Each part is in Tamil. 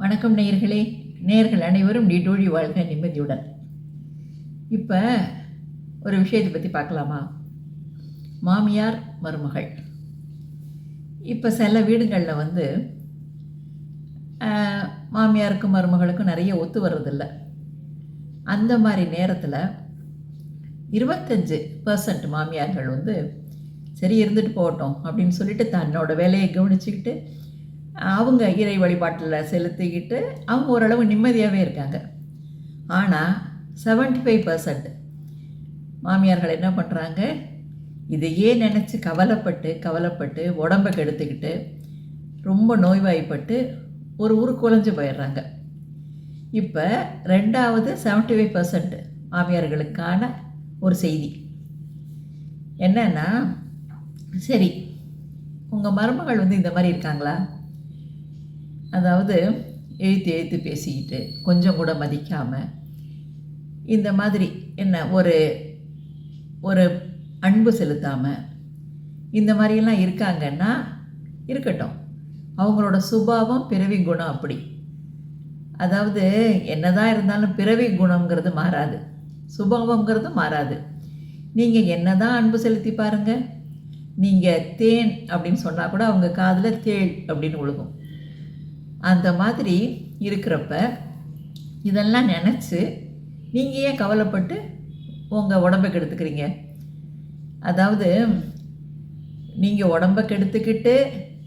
வணக்கம் நேயர்களே. நேயர்கள் அனைவரும் நீடோழி வாழ்க நிம்மதியுடன். இப்போ ஒரு விஷயத்தை பற்றி பார்க்கலாமா? மாமியார் மருமகள். இப்போ சில வீடுகளில் வந்து மாமியாருக்கும் மருமகளுக்கும் நிறைய ஒத்து வர்றதில்ல. அந்த மாதிரி நேரத்தில் இருபத்தஞ்சு பர்சன்ட் மாமியார்கள் வந்து சரி இருந்துட்டு போகட்டும் அப்படின்னு சொல்லிட்டு தன்னோட வேலையை கவனிச்சுக்கிட்டு அவங்க இறை வழிபாட்டில் செலுத்திக்கிட்டு அவங்க ஓரளவு நிம்மதியாகவே இருக்காங்க. ஆனால் 75% ஃபைவ் பர்சன்ட் மாமியார்கள் என்ன பண்ணுறாங்க இதையே நினச்சி கவலைப்பட்டு கவலைப்பட்டு உடம்பை கெடுத்துக்கிட்டு ரொம்ப நோய்வாய்ப்பட்டு ஒரு ஊர் குலைஞ்சு போயிடுறாங்க. இப்போ ரெண்டாவது 75% ஃபைவ் பர்சன்ட் மாமியார்களுக்கான ஒரு செய்தி. என்னன்னா சரி உங்கள் மருமகள் வந்து இந்த மாதிரி இருக்காங்களா? அதாவது எழுத்து எழுத்து பேசிக்கிட்டு கொஞ்சம் கூட மதிக்காமல் இந்த மாதிரி என்ன ஒரு ஒரு அன்பு செலுத்தாமல் இந்த மாதிரியெல்லாம் இருக்காங்கன்னா இருக்கட்டும். அவங்களோட சுபாவம் பிறவி குணம் அப்படி. அதாவது என்னதான் இருந்தாலும் பிறவி குணங்கிறது மாறாது. சுபாவங்கிறது மாறாது. நீங்கள் என்னதான் அன்பு செலுத்தி பாருங்கள் நீங்கள் தேன் அப்படின்னு சொன்னால் கூட அவங்க காதில் தேள் அப்படின்னு விழுகும் அந்த மாதிரி இருக்கிறப்ப இதெல்லாம் நினச்சி நீங்கள் ஏன் கவலைப்பட்டு உங்கள் உடம்பை கெடுத்துக்கிறீங்க? அதாவது நீங்கள் உடம்பை கெடுத்துக்கிட்டு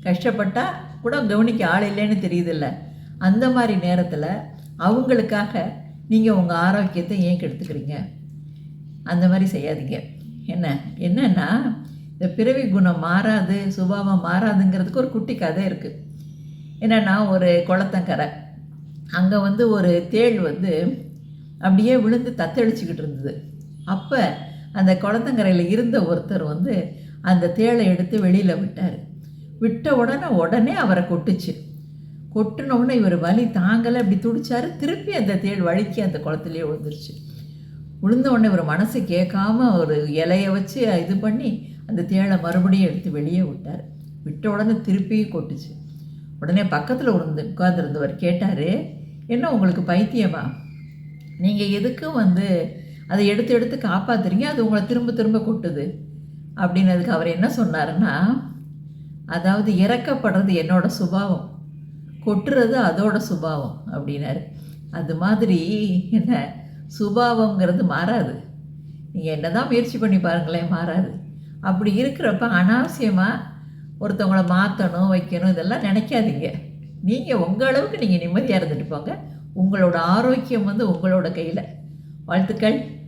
கஷ்டப்பட்டால் கூட கவனிக்க ஆள் இல்லைன்னு தெரியுதில்ல. அந்த மாதிரி நேரத்தில் அவங்களுக்காக நீங்கள் உங்கள் ஆரோக்கியத்தை ஏன் கெடுத்துக்கிறீங்க? அந்த மாதிரி செய்யாதீங்க. என்ன? என்னென்னா இந்த பிறவி குணம் மாறாது சுபாவம் மாறாதுங்கிறதுக்கு ஒரு குட்டி கதை இருக்குது என்னன்னா ஒரு குளத்தங்கரை. அங்கே வந்து ஒரு தேள் வந்து அப்படியே விழுந்து தத்தளிச்சுக்கிட்டு இருந்தது. அப்போ அந்த குளத்தங்கரையில் இருந்த ஒருத்தர் வந்து அந்த தேளை எடுத்து வெளியில் விட்டார். விட்ட உடனே உடனே அவரை கொட்டுச்சு. கொட்டின உடனே இவர் வலி தாங்கலை அப்படி துடிச்சாரு. திருப்பி அந்த தேள் வழுக்கி அந்த குளத்துலேயே விழுந்துருச்சு. விழுந்த உடனே இவர் மனசு கேட்காம ஒரு இலைய வச்சு இது பண்ணி அந்த தேளை மறுபடியும் எடுத்து வெளியே விட்டார். விட்ட உடனே திருப்பியும் கொட்டுச்சு. உடனே பக்கத்தில் உருந்து உட்கார்ந்துருந்தவர் கேட்டார் என்ன உங்களுக்கு பைத்தியமா? நீங்கள் எதுக்கும் வந்து அதை எடுத்து எடுத்து காப்பாத்துறீங்க? அது உங்களை திரும்ப திரும்ப கொட்டுது. அப்படின்னதுக்கு அவர் என்ன சொன்னாருன்னா அதாவது இறக்கப்படுறது என்னோட சுபாவம் கொட்டுறது அதோட சுபாவம் அப்படின்னாரு. அது மாதிரி என்ன சுபாவங்கிறது மாறாது. நீங்கள் என்ன தான் முயற்சி பண்ணி பாருங்களேன் மாறாது. அப்படி இருக்கிறப்ப அனாவசியமாக ஒருத்தவங்கள மாற்றணும் வைக்கணும் இதெல்லாம் நினைக்காதீங்க. நீங்கள் உங்கள் அளவுக்கு நீங்கள் நிம்மதியாக இருந்துட்டு போங்க. உங்களோட ஆரோக்கியம் வந்து உங்களோட கையில். வாழ்த்துக்கள்.